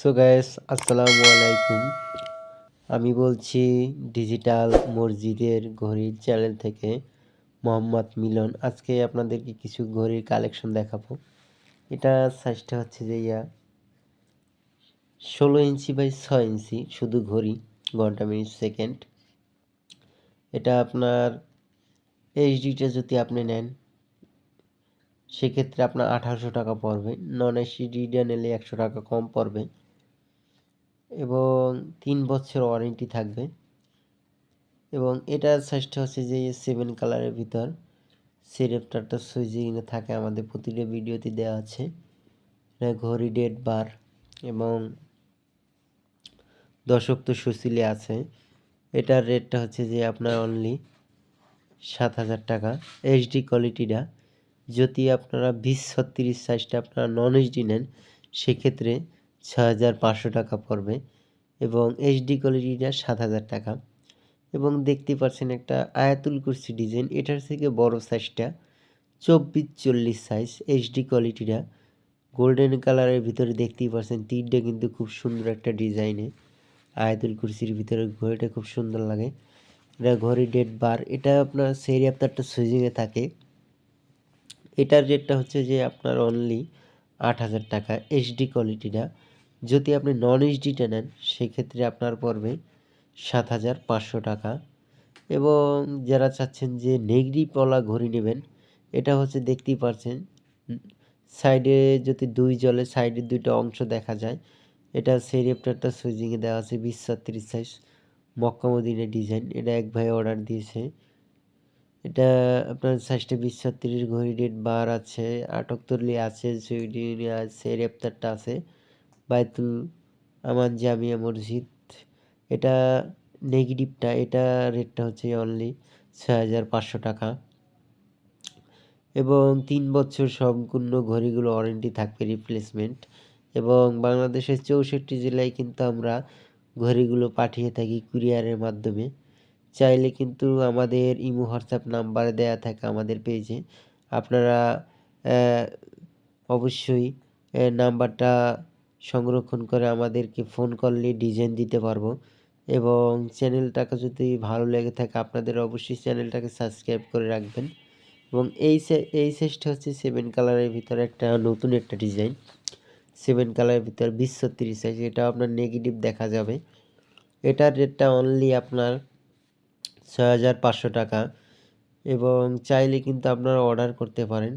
So guys আসসালামু আলাইকুম। আমি বলছি ডিজিটাল মসজিদের ঘড়ির চ্যানেল থেকে মোহাম্মদ মিলন। আজকে আপনাদেরকে কিছু ঘড়ির কালেকশন দেখাবো। এটা সাইজটা হচ্ছে যে ইয়া, ষোলো ইঞ্চি বাই ছয় ইঞ্চি, শুধু ঘড়ি, ঘণ্টা, মিনিট, সেকেন্ড। এটা আপনার এইচডিটা যদি আপনি নেন, সেক্ষেত্রে আপনার আঠারোশো টাকা পড়বে। নন এইচডিটা নিলে একশো টাকা কম পড়বে। এবং তিন বছর ওয়ারেন্টি থাকবে। এবং এটার সাইজটা হচ্ছে যে সেভেন কালারের ভিতর। সিরেপটারটা সুইজিংয়ে থাকে আমাদের প্রতিটা ভিডিওতে দেওয়া আছে। ঘড়ি ডেট বার এবং দশক তো সুশীলে আছে। এটার রেটটা হচ্ছে যে আপনার অনলি সাত হাজার টাকা। এইচডি কোয়ালিটিটা যদি আপনারা বিশ ছত্রিশ সাইজটা আপনারা নন এইচডি নেন, সেক্ষেত্রে ছ হাজার পাঁচশো টাকা পড়বে এবং এইচডি কোয়ালিটিটা সাত হাজার টাকা। এবং দেখতে পাচ্ছেন একটা আয়াতুল কুরসি ডিজাইন, এটার থেকে বড় সাইজটা চব্বিশ চল্লিশ সাইজ এইচডি কোয়ালিটিটা গোল্ডেন কালারের ভিতরে দেখতেই পাচ্ছেন তিনটা কিন্তু খুব সুন্দর একটা ডিজাইনে। আয়াতুল কুরসির ভিতরে ঘড়িটা খুব সুন্দর লাগে। এটা ঘড়ি ডেট বার এটা আপনার সেই আপনারটা সুইজিংয়ে থাকে। এটার রেটটা হচ্ছে যে আপনার অনলি আট হাজার টাকা এইচডি কোয়ালিটিটা যদি আপনি নন এইচডিটা নেন, সেক্ষেত্রে আপনার পড়বে সাত হাজার পাঁচশো টাকা। এবং যারা চাচ্ছেন যে নেগরিপওয়ালা ঘড়ি নেবেন, এটা হচ্ছে দেখতেই পাচ্ছেন সাইডে যদি দুই জলে সাইডে দুইটা অংশ দেখা যায়, এটা সেরিপটারটা সুইজিংয়ে দেওয়া আছে বিশ ছত্রিশ সাইজ মক্কামদিনের ডিজাইন, এটা এক ভাই অর্ডার দিয়েছে। এটা আপনার সাইজটা বিশ ছত্রিশ ঘড়ি ডেট বার আছে আটকতলি আছে সুইডিন আছে রেপ্তারটা আছে। বাইতুল আমান জামিয়া মসজিদ। এটা নেগেটিভটা এটা রেটটা হচ্ছে অনলি ছয় হাজার পাঁচশো টাকা। এবং তিন বছর সম্পূর্ণ ঘড়িগুলো ওয়ারেন্টি থাকবে রিপ্লেসমেন্ট এবং বাংলাদেশের চৌষট্টি জেলায় কিন্তু আমরা ঘড়িগুলো পাঠিয়ে থাকি কুরিয়ারের মাধ্যমে। চাইলে কিন্তু আমাদের ইমো, হোয়াটসঅ্যাপ নাম্বার দেয়া থাকে আমাদের পেজে আপনারা অবশ্যই নাম্বারটা সংরক্ষণ করে আমাদেরকে ফোন করলে ডিজাইন দিতে পারব। এবং চ্যানেলটাকে যদি ভালো লেগে থাকে, আপনাদের অবশ্যই চ্যানেলটাকে সাবস্ক্রাইব করে রাখবেন। এবং এই এই সাইজটা হচ্ছে সেভেন কালারের ভিতরে একটা নতুন একটা ডিজাইন সেভেন কালারের ভিতরে বিশ ছত্রিশ সাইজ এটা আপনার নেগেটিভ দেখা যাবে। এটার রেটটা অনলি আপনার ছয় হাজার পাঁচশো টাকা। এবং চাইলে কিন্তু আপনারা অর্ডার করতে পারেন।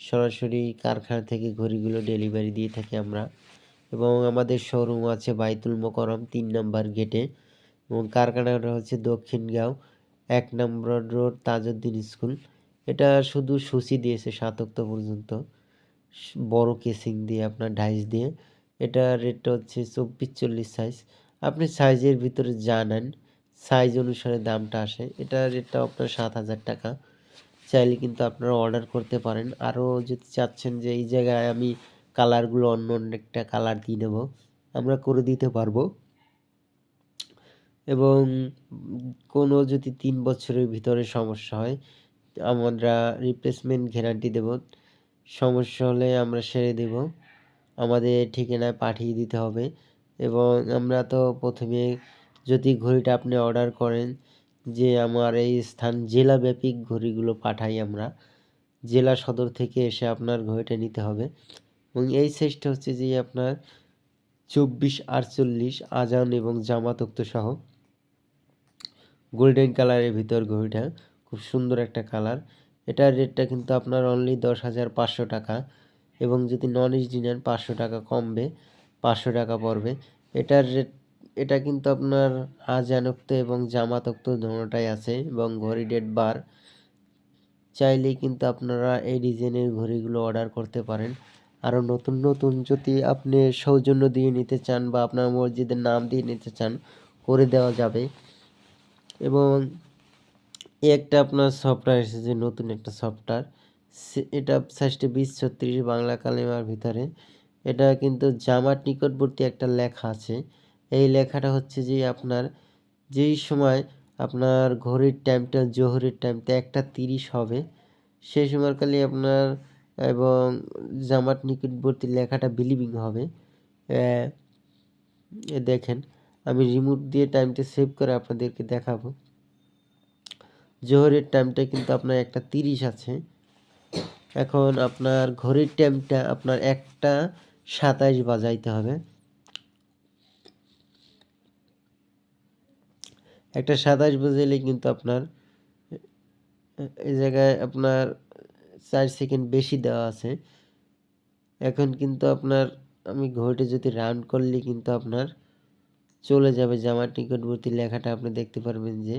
সরাসরি কারখানা থেকে ঘড়িগুলো ডেলিভারি দিয়ে থাকি আমরা। এবং আমাদের শোরুম আছে বাইতুল মোকরম তিন নম্বর গেটে এবং কারখানাটা হচ্ছে দক্ষিণগাঁও এক নম্বর রোড তাজউদ্দিন স্কুল এটা শুধু সুসি দিয়েছে সাতক্ত পর্যন্ত। বড় কেসিং দিয়ে আপনার ডাইস দিয়ে। এটা রেটটা হচ্ছে চব্বিশ চল্লিশ সাইজ আপনি সাইজের ভিতরে জানান সাইজ অনুসারে দামটা আসে। এটা রেটটা আপনার সাত হাজার টাকা। চাইলে কিন্তু আপনারা অর্ডার করতে পারেন। আরও যদি চাচ্ছেন যে এই জায়গায় আমি কালারগুলো অন্য অন্য একটা কালার দিয়ে নেব। আমরা করে দিতে পারব। এবং কোনো যদি তিন বছরের ভিতরে সমস্যা হয়, আমরা রিপ্লেসমেন্ট গ্যারান্টি দেব। সমস্যা হলে আমরা সেরে দেব। আমাদের ঠিকানায় পাঠিয়ে দিতে হবে। এবং আমরা তো প্রথমে যদি ঘড়িটা আপনি অর্ডার করেন যে আমার এই স্থান জেলাব্যাপী ঘড়িগুলো পাঠাই আমরা। জেলা সদর থেকে এসে আপনার ঘড়িটা নিতে হবে। এবং এই সাইজটা হচ্ছে যে আপনার চব্বিশ, আটচল্লিশ, আজান এবং জামাতক্ত সহ গোল্ডেন কালারের ভিতর ঘড়িটা খুব সুন্দর একটা কালার এটার রেটটা কিন্তু আপনার অনলি দশ হাজার পাঁচশো টাকা এবং যদি নন এইচডি নেন পাঁচশো টাকা কমবে, পাঁচশো টাকা পড়বে, এটার রেট এটা কিন্তু আপনার আজানক্ত এবং জামাতক্ত দোনোটাই আছে এবং ঘড়ি ডেট বার চাইলেই কিন্তু আপনারা এই ডিজাইনের ঘড়িগুলো অর্ডার করতে পারেন। আরও নতুন নতুন যদি আপনি সৌজন্য দিয়ে নিতে চান বা আপনার মসজিদের নাম দিয়ে নিতে চান, করে দেওয়া যাবে। এবং একটা আপনার সফটওয়্যার এসেছে, নতুন একটা সফটওয়্যার এটা সাইজটা বিশ ছত্রিশ, বাংলা কালিমার ভিতরে। এটা কিন্তু জামার নিকটবর্তী একটা লেখা আছে। এই লেখাটা হচ্ছে যে আপনার যেই সময় আপনার ঘড়ির টাইমটা জোহরের টাইমটা একটা তিরিশ হবে সেই সময়কালে আপনার এবং জামার নিকটবর্তী লেখাটা বিলিভিং হবে। দেখেন, আমি রিমোট দিয়ে টাইমটা সেভ করে আপনাদেরকে দেখাবো। জোহরের টাইমটা কিন্তু আপনার একটা তিরিশ আছে। এখন আপনার ঘড়ির টাইমটা আপনার একটা সাতাইশ বাজাইতে হবে। একটা সাতাশ বাজাইলে কিন্তু আপনার এই জায়গায় আপনার চার সেকেন্ড বেশি দেওয়া আছে। এখন কিন্তু আপনার, আমি ঘড়িটা যদি রান করলে কিন্তু আপনার চলে যাবে জামার নিকটবর্তী লেখাটা আপনি দেখতে পারবেন যে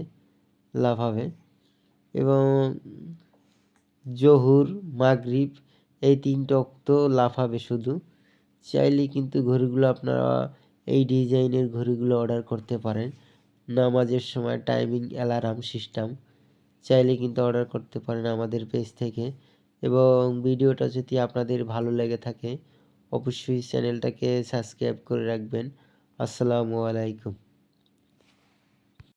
লাভ হবে এবং জহুর, মাগরিব এই তিনটে অক্ত লাফাবে শুধু। চাইলে কিন্তু ঘড়িগুলো আপনারা এই ডিজাইনের ঘড়িগুলো অর্ডার করতে পারেন। নামাজের সময় টাইমিং অ্যালার্ম সিস্টেম চাইলে কিন্তু অর্ডার করতে পারেন আমাদের পেজ থেকে। এবং ভিডিওটা যদি আপনাদের ভালো লেগে থাকে, অবশ্যই চ্যানেলটাকে সাবস্ক্রাইব করে রাখবেন। আসসালামু আলাইকুম।